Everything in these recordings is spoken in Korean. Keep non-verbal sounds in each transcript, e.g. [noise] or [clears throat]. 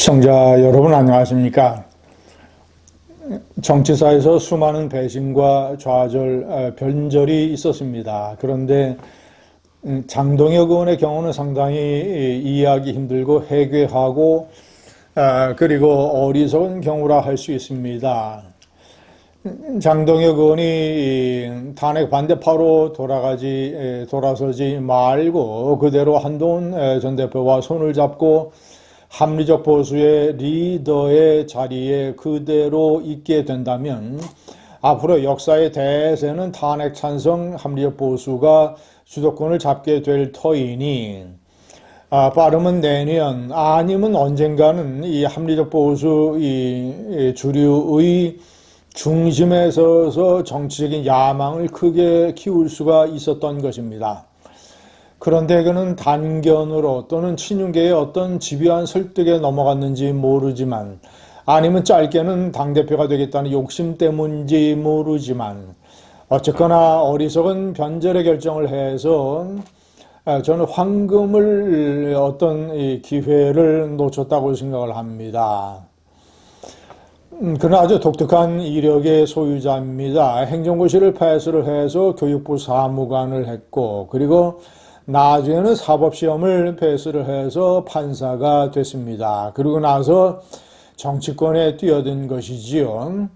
시청자 여러분 안녕하십니까? 정치사에서 수많은 배신과 좌절, 어, 변절이 있었습니다. 그런데 음, 장동혁 의원의 경우는 상당히 이해하기 힘들고 해괴하고 아, 그리고 어리석은 경우라 할 수 있습니다. 장동혁 의원이 탄핵 반대파로 돌아가지 돌아서지 말고 그대로 한동훈 전 대표와 손을 잡고 합리적 보수의 리더의 자리에 그대로 있게 된다면 앞으로 역사의 대세는 탄핵 찬성 합리적 보수가 주도권을 잡게 될 터이니 아, 빠르면 내년 아니면 언젠가는 이 합리적 보수 이 주류의 중심에 서서 정치적인 야망을 크게 키울 수가 있었던 것입니다. 그런데 그는 단견으로 또는 친윤계의 어떤 집요한 설득에 넘어갔는지 모르지만 아니면 짧게는 당대표가 되겠다는 욕심 때문인지 모르지만 어쨌거나 어리석은 변절의 결정을 해서 아, 저는 황금을 어떤 기회를 놓쳤다고 생각을 합니다. 음, 그는 아주 독특한 이력의 소유자입니다. 행정고시를 패스를 해서 교육부 사무관을 했고, 그리고 나중에는 사법시험을 패스를 해서 판사가 됐습니다. 그리고 나서 정치권에 뛰어든 것이지요.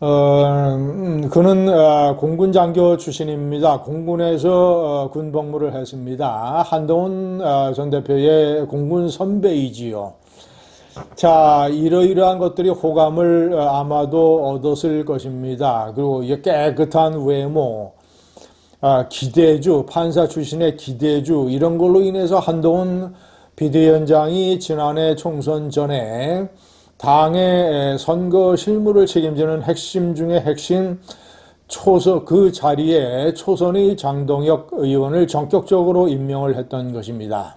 어, 음, 그는 어, 공군 장교 출신입니다. 공군에서 어, 군복무를 했습니다. 한동훈 어, 전 대표의 공군 선배이지요. 자, 이러이러한 것들이 호감을 어, 아마도 얻었을 것입니다. 그리고 이 깨끗한 외모, 아, 기대주, 판사 출신의 기대주, 이런 걸로 인해서 한동훈 비대위원장이 지난해 총선 전에 당의 선거 실무를 책임지는 핵심 중의 핵심 초선 그 자리에 초선의 장동혁 의원을 전격적으로 임명을 했던 것입니다.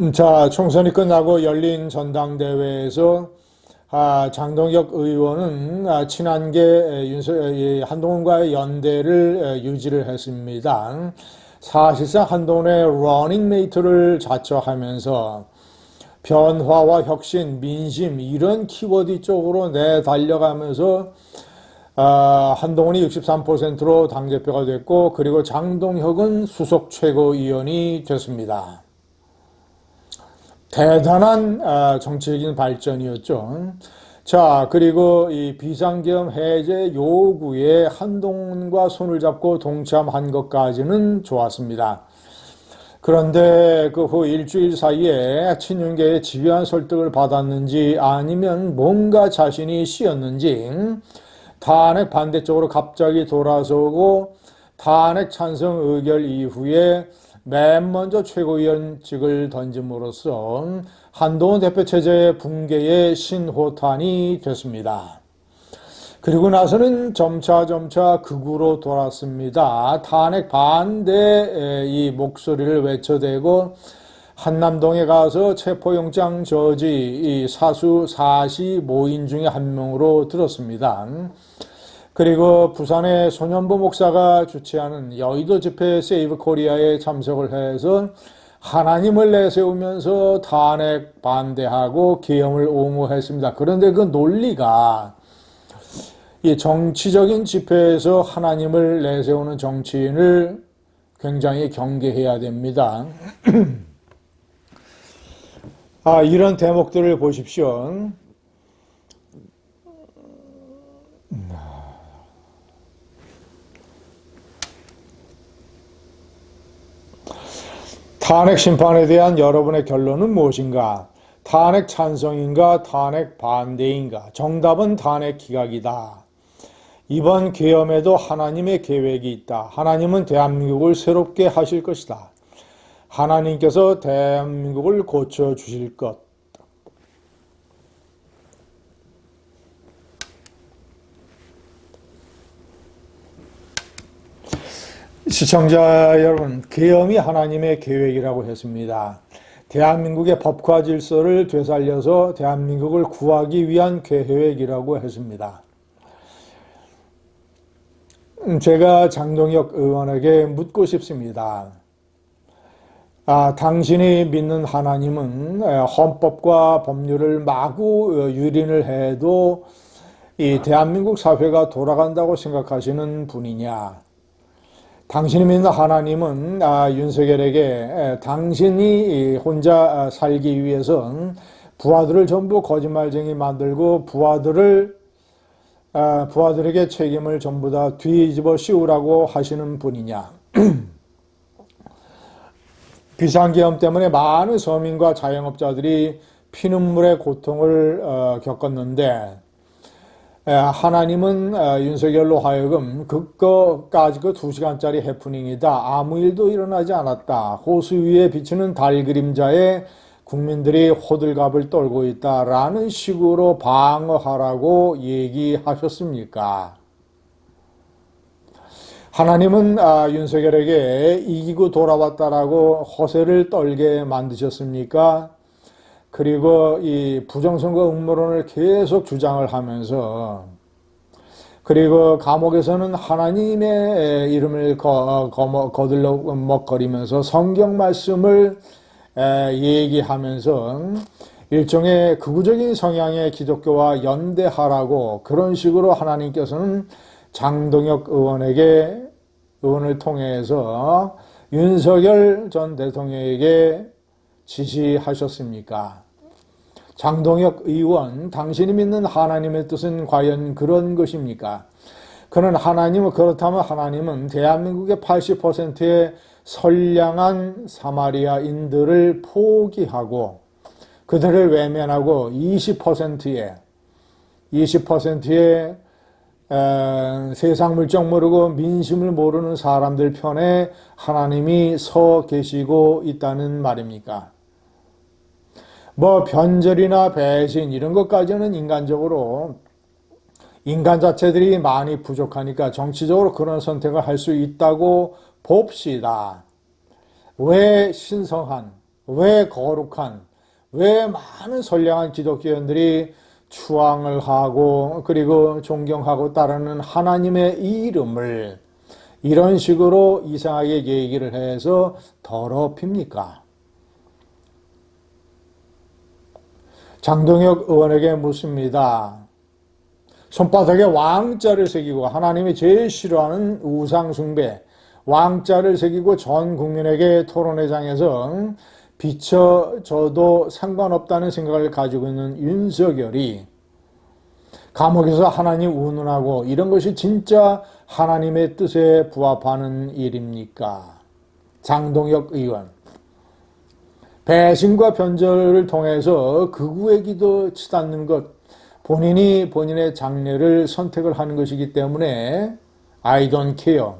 음, 자, 총선이 끝나고 열린 전당대회에서 아, 장동혁 의원은 아, 친한계 윤석, 한동훈과의 연대를 유지를 했습니다. 사실상 한동훈의 러닝메이트를 자처하면서 변화와 혁신, 민심 이런 키워드 쪽으로 내달려가면서 아, 한동훈이 63%로 당대표가 됐고 그리고 장동혁은 수석 최고위원이 됐습니다. 대단한 아, 정치적인 발전이었죠. 자, 그리고 이 비상계엄 해제 요구에 한동훈과 손을 잡고 동참한 것까지는 좋았습니다. 그런데 그 후 일주일 사이에 친윤계의 집요한 설득을 받았는지 아니면 뭔가 자신이 쉬었는지 탄핵 반대쪽으로 갑자기 돌아서고 탄핵 찬성 의결 이후에 맨 먼저 최고위원직을 던짐으로써 한동훈 대표 체제의 붕괴의 신호탄이 됐습니다. 그리고 나서는 점차 점차 극으로 돌았습니다. 탄핵 반대 이 목소리를 외쳐대고 한남동에 가서 체포영장 저지 이 사수 45인 중에 한 명으로 들었습니다. 그리고 부산의 소년부 목사가 주최하는 여의도 집회 세이브 코리아에 참석을 해서 하나님을 내세우면서 탄핵 반대하고 계엄을 옹호했습니다. 그런데 그 논리가 이 정치적인 집회에서 하나님을 내세우는 정치인을 굉장히 경계해야 됩니다. [clears throat] 아, 이런 대목들을 보십시오. 탄핵 심판에 대한 여러분의 결론은 무엇인가? 탄핵 찬성인가? 탄핵 반대인가? 정답은 탄핵 기각이다. 이번 계엄에도 하나님의 계획이 있다. 하나님은 대한민국을 새롭게 하실 것이다. 하나님께서 대한민국을 고쳐 주실 것. 시청자 여러분, 계엄이 하나님의 계획이라고 했습니다. 대한민국의 법과 질서를 되살려서 대한민국을 구하기 위한 계획이라고 했습니다. 제가 장동혁 의원에게 묻고 싶습니다. 아, 당신이 믿는 하나님은 에, 헌법과 법률을 마구 어, 유린을 해도 이 대한민국 사회가 돌아간다고 생각하시는 분이냐? 당신이 믿는 하나님은 아, 윤석열에게 에, 당신이 혼자 아, 살기 위해선 부하들을 전부 거짓말쟁이 만들고 부하들을 아, 부하들에게 책임을 전부 다 뒤집어 씌우라고 하시는 분이냐? [clears throat] 비상계엄 때문에 많은 서민과 자영업자들이 피눈물의 고통을 어, 겪었는데 에, 하나님은 어, 윤석열로 하여금 그거까지 그 두 시간짜리 해프닝이다. 아무 일도 일어나지 않았다. 호수 위에 비치는 달 그림자에 국민들이 호들갑을 떨고 있다라는 식으로 방어하라고 얘기하셨습니까? 하나님은 아, 윤석열에게 이기고 돌아왔다라고 허세를 떨게 만드셨습니까? 그리고 이 부정선거 음모론을 계속 주장을 하면서 그리고 감옥에서는 하나님의 이름을 거, 거, 거들먹거리면서 성경 말씀을 에, 얘기하면서 일종의 극우적인 성향의 기독교와 연대하라고 그런 식으로 하나님께서는 장동혁 의원에게 의원을 통해서 윤석열 전 대통령에게 지시하셨습니까? 장동혁 의원, 당신이 믿는 하나님의 뜻은 과연 그런 것입니까? 그는 하나님은 그렇다면 하나님은 대한민국의 80%의 선량한 사마리아인들을 포기하고 그들을 외면하고 20%의 20%의 에, 세상 물정 모르고 민심을 모르는 사람들 편에 하나님이 서 계시고 있다는 말입니까? 뭐 변절이나 배신 이런 것까지는 인간적으로 인간 자체들이 많이 부족하니까 정치적으로 그런 선택을 할 수 있다고 봅시다. 왜 신성한, 왜 거룩한, 왜 많은 선량한 기독교인들이 추앙을 하고 그리고 존경하고 따르는 하나님의 이름을 이런 식으로 이상하게 얘기를 해서 더럽힙니까? 장동혁 의원에게 묻습니다. 손바닥에 왕자를 새기고 하나님이 제일 싫어하는 우상숭배, 왕자를 새기고 전 국민에게 토론회장에서 비춰져도 상관없다는 생각을 가지고 있는 윤석열이 감옥에서 하나님 운운하고 이런 것이 진짜 하나님의 뜻에 부합하는 일입니까? 장동혁 의원. 배신과 변절을 통해서 극우의 기도 치닫는 것, 본인이 본인의 장래를 선택을 하는 것이기 때문에 I don't care.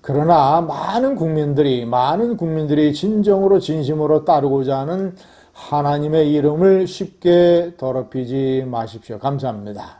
그러나 많은 국민들이 많은 국민들이 진정으로 진심으로 따르고자 하는 하나님의 이름을 쉽게 더럽히지 마십시오. 감사합니다.